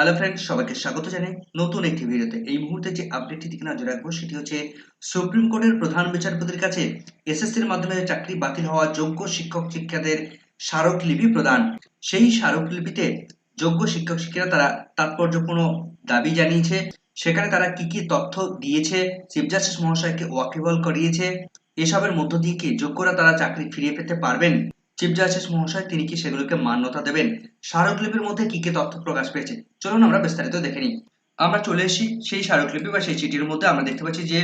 Hello friends সবাইকে স্বাগত জানাই নতুন একটি ভিডিওতে। এই মুহূর্তে যে আপডেটটি দিকে নজর রাখব সেটি হচ্ছে সুপ্রিম কোর্টের প্রধান বিচারপতির কাছে এসএসসির মাধ্যমে চাকরি বাতিল হওয়া যোগ্য শিক্ষক শিক্ষাদের স্মারকলিপি প্রদান। সেই স্মারকলিপিতে যোগ্য শিক্ষক শিক্ষিকা তারা তাৎপর্যপূর্ণ দাবি জানিয়েছে। সেখানে তারা কি কি তথ্য দিয়েছে চিফ জাস্টিস মহাশয়কে ওয়াকিবল করিয়েছে, এসবের মধ্য দিয়ে কি যোগ্যরা তারা চাকরি ফিরিয়ে পেতে পারবেন? চিফ জাস্টিস মহাশয়, তিনি কি সেগুলোকে মান্যতা দেবেন? স্মারকলিপির মধ্যে কি কি তথ্য প্রকাশ পেয়েছে? চলুন আমরা বিস্তারিত দেখে নিই। আমরা চলে এসেছি সেই স্মারকলিপি বা সেই চিঠির মধ্যে। আমরা দেখতে পাচ্ছি যে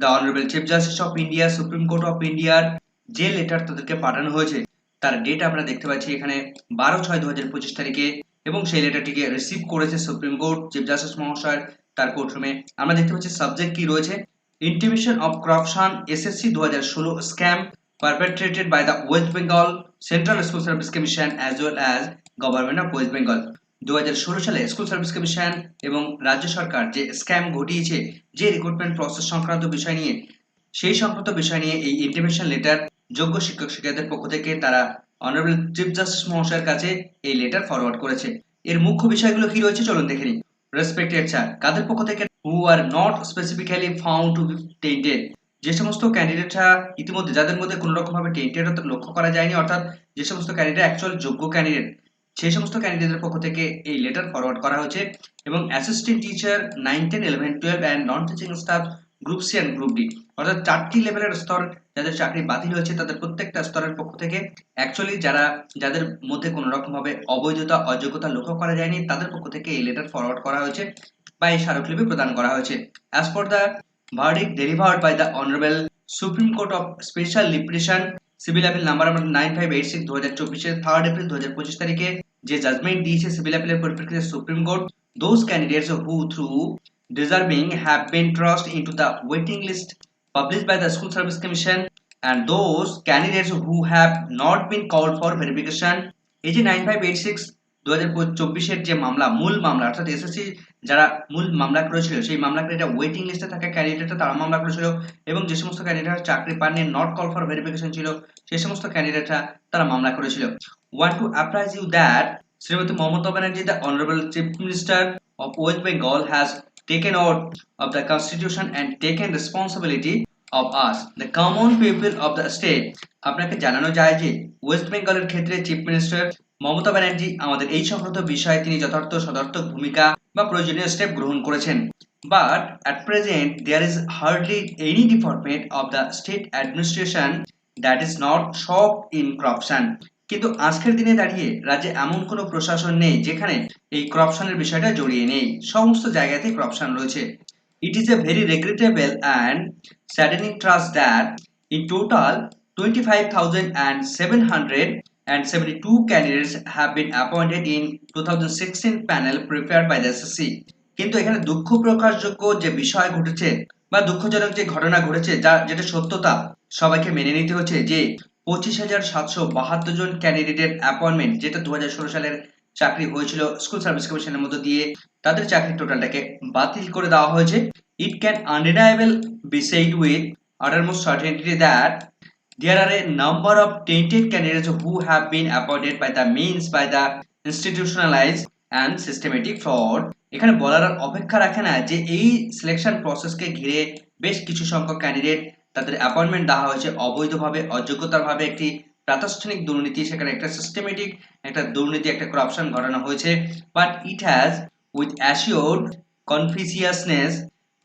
the honourable chief justice of India supreme court of ইন্ডিয়ার যে লেটার তাদেরকে পাঠানো হয়েছে, তার ডেট আমরা দেখতে পাচ্ছি এখানে বারো ছয় দু হাজার পঁচিশ তারিখে। এবং সেই লেটারটিকে রিসিভ করেছে সুপ্রিম কোর্ট চিফ জাস্টিস মহাশয় তার কোর্টরুমে আমরা দেখতে পাচ্ছি সাবজেক্ট কি রয়েছে? ইন্টিমেশন অফ করাপশন এসএসসি দু হাজার ষোলো scam perpetrated by the West Bengal Central School Service Commission as Government of West Bengal. দুই হাজার ষোলো সালে স্কুল সার্ভিস কমিশন এবং রাজ্য সরকার যে স্ক্যাম ঘটিয়েছে, যে রিক্রুটমেন্ট প্রসেস সংক্রান্ত বিষয় নিয়ে, সেই সংক্রান্ত বিষয় নিয়ে এই ইন্টিমেশন লেটার যোগ্য শিক্ষক শিক্ষার্থীদের পক্ষ থেকে তারা অনারেবল চিফ জাস্টিস মহাশয়ের কাছে এই লেটার ফরওয়ার্ড করেছে। এর মুখ্য বিষয়গুলো কি রয়েছে চলুন দেখে নিই। রেসপেক্টেড স্যার কাদের পক্ষ থেকে? Who are not specifically found to be tainted যে সমস্ত ক্যান্ডিডেটরা ইতিমধ্যে, যাদের মধ্যে কোনো রকম ভাবে টেন্টেড লক্ষ্য করা যায়নি, অর্থাৎ যে সমস্ত ক্যান্ডিডেট অ্যাকচুয়াল যোগ্য ক্যান্ডিডেট সেই সমস্ত ক্যান্ডিডেটের পক্ষ থেকে এই লেটার ফরওয়ার্ড করা হয়েছে এবং assistant teacher nine ten eleven twelve and non teaching staff group C and group D অর্থাৎ চারটি লেভেলের স্তর যাদের চাকরি বাতিল হয়েছে, তাদের প্রত্যেকটা স্তরের পক্ষ থেকে অ্যাকচুয়ালি যারা, যাদের মধ্যে কোনো রকম ভাবে অবৈধতা, অযোগ্যতা লক্ষ্য করা যায়নি, তাদের পক্ষ থেকে এই লেটার ফরওয়ার্ড করা হয়েছে বা এই স্মারকলিপি প্রদান করা হয়েছে। As for the verdict delivered by the Honorable Supreme Court of Special Litigation civil appeal number আমরা নাইন ফাইভ এইট সিক্স দু হাজার চব্বিশের থার্ড এপ্রিল দু হাজার পঁচিশ তারিখে যে জাজমেন্ট দিয়েছে সিভিল অ্যাপিলের পরিপ্রেক্ষিতে supreme court those candidates who through deserving have been thrust into the waiting list published by the School Service Commission and those candidates who have not been called for verification এই যে nine five eight six দু হাজার চব্বিশের যে মামলা, মূল মামলা, অর্থাৎ এসএসসি যারা মূল মামলা করেছিল, সেই মামলা এটা ওয়েটিং লিস্টে থাকা ক্যান্ডিডেটরা তারা মামলা করেছিল এবং যে সমস্ত ক্যান্ডিডেটরা চাকরি পাননি নট কল ফর ভেরিফিকেশন ছিল, সেই সমস্ত ক্যান্ডিডেটরা তারা মামলা করেছিল। Want to apprise you that Shrimati Mamata Banerjee the honourable chief minister of West Bengal has taken out of the constitution and taken responsibility of us, the common people of the state. আপনাকে জানানো যায় যে West বেঙ্গলের ক্ষেত্রে chief minister Mamata Banerjee আমাদের এই সংক্রান্ত বিষয়ে তিনি যথার্থ সদার্থক ভূমিকা বা প্রয়োজনীয় স্টেপ গ্রহণ করেছেন। But at present there is hardly any department of the state administration that is not সব ইন করাপশন কিন্তু আজকের দিনে দাঁড়িয়ে রাজ্যে এমন কোনো প্রশাসন নেই যেখানে এই করাপশনের বিষয়টা জড়িয়ে নেই। সমস্ত জায়গাতে করাপশন রয়েছে। It is a very regrettable and saddening trust that in total twenty five thousand and seven hundred and 72 candidates have been appointed in 2016 panel prepared by the SSC কিন্তু এখানে দুঃখ প্রকাশযোগ্য যে বিষয় ঘটেছে বা দুঃখজনক যে ঘটনা ঘটেছে, যা, যেটা সত্যতা, সবাইকে মেনে নিতে হচ্ছে যে পঁচিশ হাজার সাতশো বাহাত্তর জন ক্যান্ডিডেটের অ্যাপয়েন্টমেন্ট যেটা দুহাজার ষোলো সালের চাকরি হয়েছিল স্কুল সার্ভিস কমিশনের মধ্য দিয়ে, তাদের চাকরির টোটালটাকে বাতিল করে দেওয়া হয়েছে। It can undeniable be said with uttermost certainty that there are a number of tainted candidates who have been appointed by the means, by the institutionalized and systematic fraud. এখানে বলার অপেক্ষা রাখে না যে এই সিলেকশন প্রসেসকে ঘিরে বেশ কিছু সংখ্যক ক্যান্ডিডেট তাদের অ্যাপয়েন্টমেন্ট দেওয়া হয়েছে। অবৈধভাবে অযোগ্যতার একটি প্রাতিষ্ঠানিক দুর্নীতি, সেখানে একটা সিস্টেমেটিক একটা দুর্নীতি, একটা করাপশন ঘটানো হয়েছে। But it has with assured conscientiousness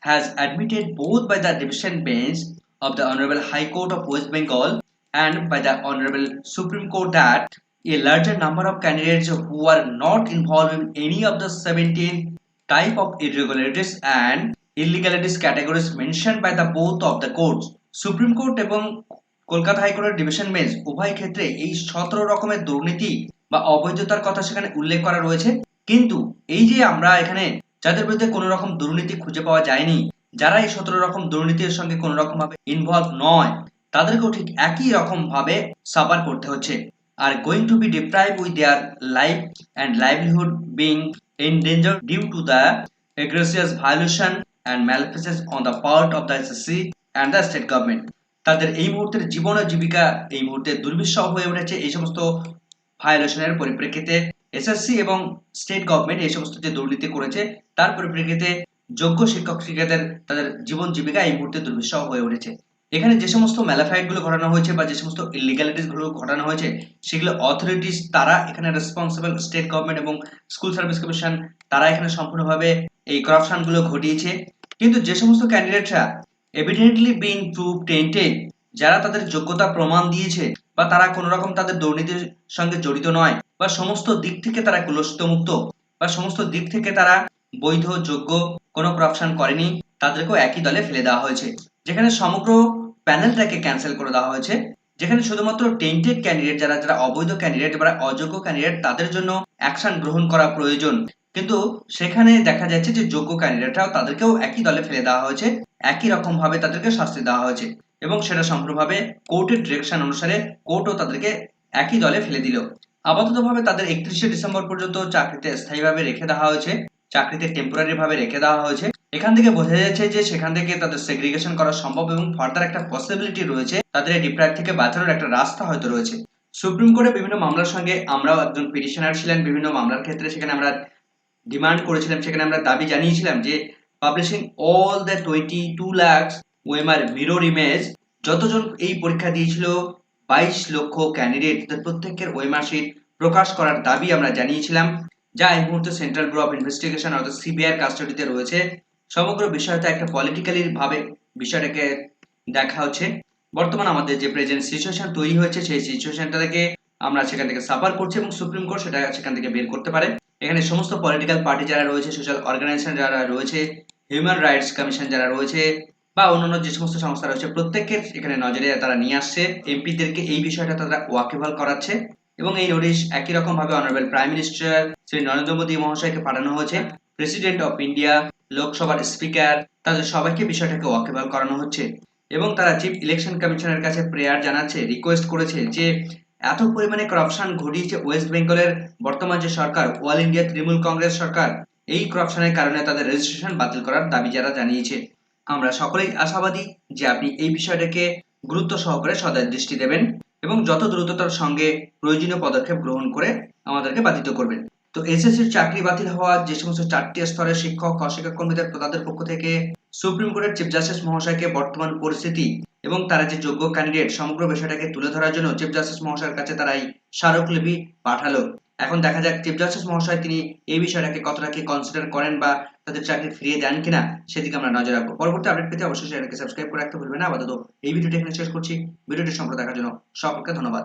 has admitted both by the division bench of the Honorable High Court of West Bengal and by the Honorable Supreme Court that a larger number of candidates who are not involved in any of the 17 type of irregularities and illegalities categories mentioned by the both of the courts. Supreme court এবং কলকাতা হাইকোর্টের division bench উভয় ক্ষেত্রে এই সতেরো রকমের দুর্নীতি বা অবৈধতার কথা সেখানে উল্লেখ করা রয়েছে কিন্তু এই যে আমরা এখানে যাদের বিরুদ্ধে কোনো রকম দুর্নীতি খুঁজে পাওয়া যায়নি যারা এই সতেরো রকম দুর্নীতির সঙ্গে কোনো রকম ভাবে ইনভলভ নয়, তাদেরকেও ঠিক একই রকম ভাবে সাফার করতে হচ্ছে। Are going to be deprive with their life and livelihood being in danger due to the egregious violation and ম্যালফেসেস on the part of the SSC and the state government তাদের এই মুহূর্তের জীবন ও জীবিকা এই মুহূর্তে দুর্বিষহ হয়ে উঠেছে। এই সমস্ত ভায়োলেশনের পরিপ্রেক্ষিতে এসএসসি এবং স্টেট গভর্নমেন্ট এই সমস্ত যে দুর্নীতি করেছে, তার পরিপ্রেক্ষিতে যোগ্য শিক্ষক শিক্ষিকাদের তাদের জীবন জীবিকা এই মুহূর্তে দুর্বিষহ হয়ে উঠেছে। এখানে যে সমস্ত ম্যালাফাইটগুলো ঘটানো হয়েছে বা যে সমস্ত ইলিগালিটিসগুলো ঘটানো হয়েছে, সেগুলো অথরিটিস তারা এখানে রেসপন্সিবল স্টেট গভর্নমেন্ট এবং স্কুল সার্ভিস কমিশন তারা এখানে সম্পূর্ণভাবে এই করাপশনগুলো ঘটিয়েছে। কিন্তু যে সমস্ত ক্যান্ডিডেটরা এভিডেন্টলি বিং প্রুভ টেন্টেড যারা তাদের যোগ্যতা প্রমাণ দিয়েছে বা তারা কোন রকম তাদের দুর্নীতির সঙ্গে জড়িত নয় বা সমস্ত দিক থেকে তারা কুলস্থ মুক্ত বা সমস্ত দিক থেকে তারা বৈধ, যোগ্য কোনো করাপশন করেনি, তাদেরকেও একই দলে ফেলে দেওয়া হয়েছে। যেখানে সমগ্র প্যানেলটাকে ক্যান্সেল করে দেওয়া হয়েছে। যেখানে শুধুমাত্র টেন্টেড ক্যান্ডিডেট যারা যারা অবৈধ ক্যান্ডিডেট বা অযোগ্য ক্যান্ডিডেট তাদের জন্য অ্যাকশন গ্রহণ করা প্রয়োজন। কিন্তু সেখানে দেখা যাচ্ছে যে যোগ্য ক্যান্ডিডেটরাও তাদেরকেও একই দলে ফেলে দেওয়া হয়েছে। একই রকম ভাবে তাদেরকে শাস্তি দেওয়া হয়েছে। এবং সেটা সম্পূর্ণভাবে কোর্টের ডিরেকশন অনুসারে কোর্টও তাদেরকে একই দলে ফেলে দিল। আপাততভাবে তাদের একত্রিশে ডিসেম্বর পর্যন্ত চাকরিতে স্থায়ীভাবে রেখে দেওয়া হয়েছে। চাকরিতে টেম্পোরারি ভাবে রেখে দেওয়া হয়েছে। এখান থেকে বোঝা যাচ্ছে যে সেখান থেকে তাদের সেগ্রিগেশন করা সম্ভব এবং ফার্দার একটা পসিবিলিটি রয়েছে, তাদের এই ডিপ্রাইভ থেকে বাঁচানোর একটা রাস্তা হয়তো রয়েছে। সুপ্রিম কোর্টে বিভিন্ন মামলার সঙ্গে আমরাও একজন পিটিশনার ছিলেন, বিভিন্ন মামলার ক্ষেত্রে সেখানে আমরা ডিমান্ড করেছিলাম, সেখানে আমরা দাবি জানিয়েছিলাম যে publishing all the twenty two lakhs OMR mirror image যতজন এই পরীক্ষা দিয়েছিল বাইশ লক্ষ ক্যান্ডিডেট প্রত্যেকের ওয়েমার শিট প্রকাশ করার দাবি আমরা জানিয়েছিলাম। যা এই মুহূর্তে সেন্ট্রাল ব্যুরো অফ ইনভেস্টিগেশন অর্থাৎ সিবিআই কাস্টডিতে রয়েছে। সমগ্র বিষয়টা একটা পলিটিক্যালি ভাবে বিষয়টাকে দেখা হচ্ছে। বর্তমান আমাদের যে প্রেজেন্ট সিচুয়েশন তৈরি হয়েছে, সেই সিচুয়েশনটা থেকে আমরা সেখান থেকে সাফার করছি এবং সুপ্রিম কোর্ট সেটা সেখান থেকে বের করতে পারে। এখানে সমস্ত পলিটিক্যাল পার্টি যারা রয়েছে সোশ্যাল অর্গানাইজেশন যারা রয়েছে হিউম্যান রাইটস কমিশন যারা রয়েছে, বা অন্যান্য যে সমস্ত সংস্থা রয়েছে, প্রত্যেকের এখানে নজরে তারা নিয়ে আসছে। এমপিদেরকে এই বিষয়টা তারা ওয়াকিবহাল করাচ্ছে। এবং এই নোটিশ একই রকম ভাবে honourable prime minister Shri Narendra Modi মহাশয়কে পাঠানো হয়েছে। প্রেসিডেন্ট অফ ইন্ডিয়া লোকসভার স্পিকার তাদের সবাইকে বিষয়টাকে ওয়াকিবহাল করানো হচ্ছে। এবং তারা চিফ ইলেকশন কমিশনের কাছে প্রেয়ার জানাচ্ছে রিকোয়েস্ট করেছে যে এত পরিমাণে করাপশন ঘটিয়েছে ওয়েস্ট বেঙ্গলের বর্তমান যে সরকার অল ইন্ডিয়া তৃণমূল কংগ্রেস সরকার, এই করাপশনের কারণে তাদের রেজিস্ট্রেশন বাতিল করার দাবি যারা জানিয়েছে। আমরা সকলেই আশাবাদী যে আপনি এই বিষয়টাকে গুরুত্ব সহকারে সদয় দৃষ্টি দেবেন। এবং যত দ্রুততার সঙ্গে প্রয়োজনীয় পদক্ষেপ গ্রহণ করে আমাদেরকে বাধিত করবেন তো এসএসসির চাকরি বাতিল হওয়া যে সমস্ত চারটি স্তরের শিক্ষক, অশিক্ষক কর্মীদের তাদের পক্ষ থেকে সুপ্রিম কোর্টের চিফ জাস্টিস মহাশয়কে বর্তমান পরিস্থিতি এবং তারা যে যোগ্য ক্যান্ডিডেট সমগ্র বিষয়টাকে তুলে ধরার জন্য চিফ জাস্টিস মহাশয়ের কাছে তারাই স্মারকলিপি পাঠালো। এখন দেখা যাক চিফ জাস্টিস মহাশয় তিনি এই বিষয়টাকে কতটা কি কনসিডার করেন বা তাদের চাকরি ফিরিয়ে দেন কিনা, সেদিকে আমরা নজর রাখব। পরবর্তী আপডেট পেতে অবশ্যই চ্যানেলকে সাবস্ক্রাইব করে রাখতে ভুলবেন না। আপাতত এই ভিডিওটি এখানে শেষ করছি। ভিডিওটি সম্পর্কে দেখার জন্য সকলকে ধন্যবাদ।